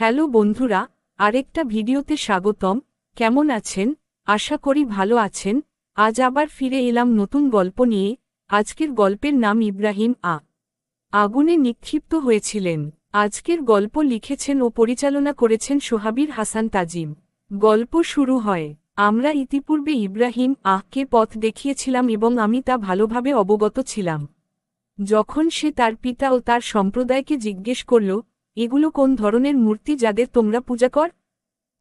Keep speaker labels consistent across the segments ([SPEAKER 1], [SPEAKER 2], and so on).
[SPEAKER 1] Hello বন্ধুরা, আরেকটা ভিডিওতে স্বাগতম। কেমন আছেন? আশা করি ভালো আছেন। আজ আবার ফিরে এলাম নতুন গল্প নিয়ে। আজকের গল্পের নাম ইব্রাহিম আ। আগুনে নিক্ষিপ্ত হয়েছিলেন। আজকের গল্প লিখেছেন ও পরিচালনা করেছেন সোহাবির হাসান তাজিম। গল্প শুরু হয়, আমরা ইতিপূর্বে ইব্রাহিম আহকে পথ দেখিয়েছিলাম এবং আমি তা ভালোভাবে অবগত ছিলাম। যখন সে তার পিতা ও তার সম্প্রদায়কে জিজ্ঞেস করল এগুলো কোন ধরনের মূর্তি যাদের তোমরা পূজা কর?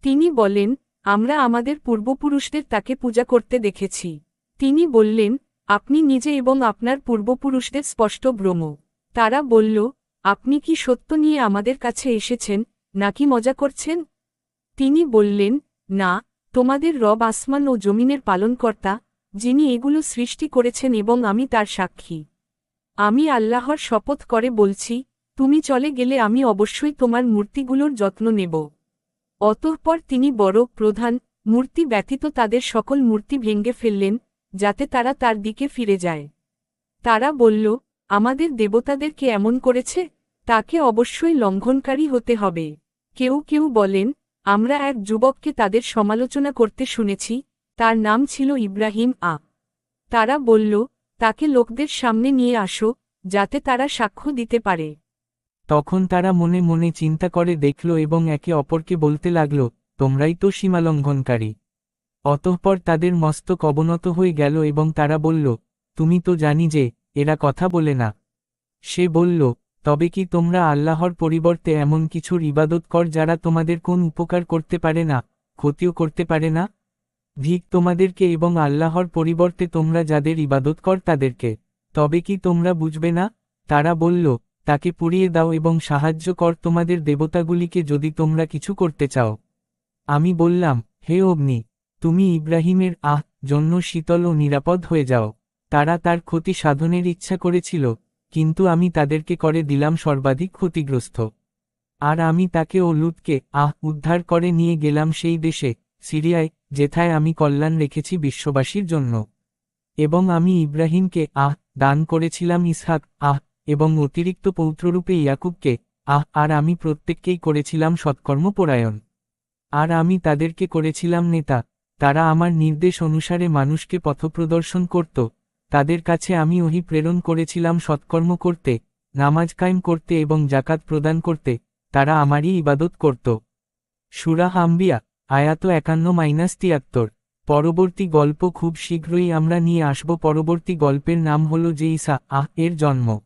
[SPEAKER 1] তিনি বলেন, আমরা আমাদের পূর্বপুরুষদের তাকে পূজা করতে দেখেছি। তিনি বললেন, আপনি নিজে এবং আপনার পূর্বপুরুষদের স্পষ্ট ভ্রম তারা বলল, আপনি কি সত্য নিয়ে আমাদের কাছে এসেছেন, নাকি মজা করছেন? তিনি বললেন, না, তোমাদের রব আসমান ও জমিনের পালনকর্তা, যিনি এগুলো সৃষ্টি করেছেন এবং আমি তার সাক্ষী। আমি আল্লাহর শপথ করে বলছি তুমি চলে গেলে আমি অবশ্যই তোমার মূর্তিগুলোর যত্ন নেব। অতঃপর তিনি বড়, প্রধান, মূর্তি ব্যতীত তাদের সকল মূর্তি ভেঙ্গে ফেললেন, যাতে তারা তার দিকে ফিরে যায়। তারা বলল, আমাদের দেবতাদেরকে এমন করেছে? তাকে অবশ্যই লঙ্ঘনকারী হতে হবে। কেউ কেউ বলেন, আমরা এক যুবককে তাদের সমালোচনা করতে শুনেছি, তার নাম ছিল ইব্রাহিম আ। তারা বলল, তাকে লোকদের সামনে নিয়ে আসো, যাতে তারা সাক্ষ্য দিতে পারে।
[SPEAKER 2] তখন তারা মনে মনে চিন্তা করে দেখল এবং একে অপরকে বলতে লাগল, তোমরাই তো সীমালঙ্ঘনকারী। অতঃপর তাদের মস্তক অবনত হয়ে গেল এবং তারা বলল, তুমি তো জানি যে, এরা কথা বলে না। সে বলল, তবে কি তোমরা আল্লাহর পরিবর্তে এমন কিছুর ইবাদত কর যারা তোমাদের কোন উপকার করতে পারে না, ক্ষতিও করতে পারে না? ভিক তোমাদেরকে এবং আল্লাহর পরিবর্তে তোমরা যাদের ইবাদত কর তাদেরকে। তবে কি তোমরা বুঝবে না? তারা বলল তাকে পুড়িয়ে দাও এবং সাহায্য কর তোমাদের দেবতাগুলিকে যদি তোমরা কিছু করতে চাও। আমি বললাম, হে অগ্নি, তুমি ইব্রাহিমের আহ, জন্য শীতল ও নিরাপদ হয়ে যাও। তারা তার ক্ষতি সাধনের ইচ্ছা করেছিল, কিন্তু আমি তাদেরকে করে দিলাম সর্বাধিক ক্ষতিগ্রস্ত। আর আমি তাকে ও লুতকে আহ, উদ্ধার করে নিয়ে গেলাম সেই দেশে, সিরিয়ায়, যেথায় আমি কল্যাণ রেখেছি বিশ্ববাসীর জন্য। এবং আমি ইব্রাহিমকে আহ, দান করেছিলাম ইসহাক, আহ এবং অতিরিক্ত পৌত্ররূপে ইয়াকুবকে, আহ, আর আমি প্রত্যেককেই করেছিলাম সৎকর্মপরায়ণ। আর আমি তাদেরকে করেছিলাম নেতা। তারা আমার নির্দেশ অনুসারে মানুষকে পথপ্রদর্শন করত। তাদের কাছে আমি ওহি প্রেরণ করেছিলাম সৎকর্ম করতে, নামাজ কায়েম করতে এবং জাকাত প্রদান করতে। তারা আমারই ইবাদত করত। সুরাহ আম্বিয়া, আয়াত একান্ন মাইনাস তিয়াত্তর। পরবর্তী গল্প খুব শীঘ্রই আমরা নিয়ে আসব। পরবর্তী গল্পের নাম হল যে ইসা আহ, এর জন্ম।